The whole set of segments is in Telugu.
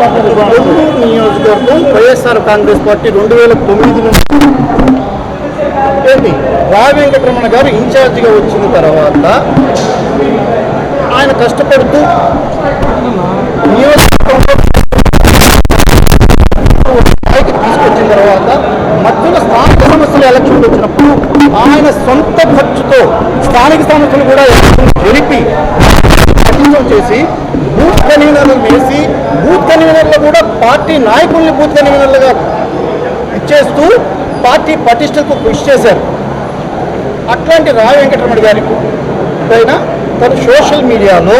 నియోజకవర్గం వైఎస్ఆర్ కాంగ్రెస్ పార్టీ రెండు వేల తొమ్మిది నుంచి ఏంటి? రావి వెంకటరమణ గారు ఇన్ఛార్జిగా వచ్చిన తర్వాత ఆయన కష్టపడుతూ నియోజకవర్గంలో స్థాయికి తీసుకొచ్చిన తర్వాత మధ్యలో స్థానిక సమస్యలు ఎలక్షన్లు వచ్చినప్పుడు ఆయన సొంత ఖర్చుతో స్థానిక సమస్యలు కూడా ఎలక్షన్ గెలిపి చేసి బూత్ కన్వీనర్లు వేసి కన్వీనర్లు కూడా పార్టీ నాయకుల్ని బూత్ కన్వీనర్లుగా ఇచ్చేస్తూ పార్టీ పటిష్టకు కృషి చేశారు. అట్లాంటి రాయ వెంకటరమణ గారి పైన తను సోషల్ మీడియాలో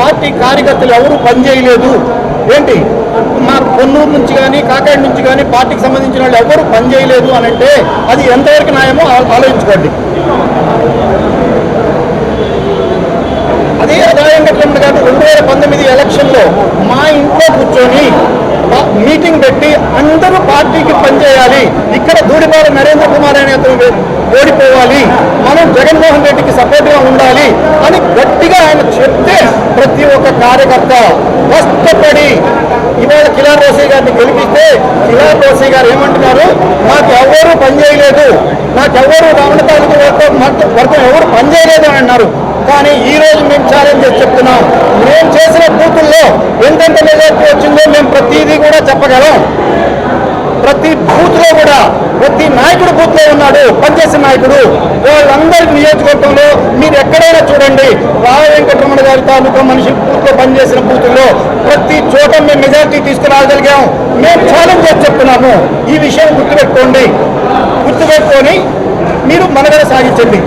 పార్టీ కార్యకర్తలు ఎవరు పనిచేయలేదు. ఏంటి? మా కొన్నూరు నుంచి కానీ కాకాడి నుంచి కానీ పార్టీకి సంబంధించిన వాళ్ళు ఎవరు పనిచేయలేదు అని అంటే అది ఎంతవరకు న్యాయమో ఆలోచించుకోండి. అదే రాయ వెంకటరమణ గారు రెండు వేల పంతొమ్మిది ఎలక్షన్లో కూర్చొని మీటింగ్ పెట్టి అందరూ పార్టీకి పనిచేయాలి. ఇక్కడ దూడిపాల నరేంద్ర కుమార్ అనే అతను ఓడిపోవాలి. మనం జగన్మోహన్ రెడ్డికి సపోర్ట్గా ఉండాలి అని గట్టిగా ఆయన చెప్తే ప్రతి ఒక్క కార్యకర్త కష్టపడి ఇవాళ కిలార్ రోసయ్య గారిని గెలిపిస్తే కిలార్ రోసయ్య గారు ఏమంటున్నారు? నాకు పనిచేయలేదు నాకెవరు రమణ తాలూకు వర్గం ఎవరు పనిచేయలేదు అని అన్నారు. కానీ ఈ రోజు మేము ఛాలెంజ్ చేసి చెప్తున్నాం. మేము చేసిన బూతుల్లో ఎంతెంత మెజార్టీ ప్రతిదీ కూడా చెప్పగలం. ప్రతి బూత్లో కూడా ప్రతి నాయకుడు బూత్లో ఉన్నాడు పనిచేసిన నాయకుడు. వాళ్ళందరి నియోజకవర్గంలో మీరు ఎక్కడైనా చూడండి రావ వెంకటరమణ గారి తాలూకా మనిషి బూత్లో పనిచేసిన బూతుల్లో ప్రతి చోట మేము మెజార్టీ తీసుకురాగలిగాం మేము ఛాలెంజ్ చేసి చెప్తున్నాము. ఈ విషయం గుర్తుపెట్టుకోండి. గుర్తుపెట్టుకొని మీరు మనగడ సాగించండి.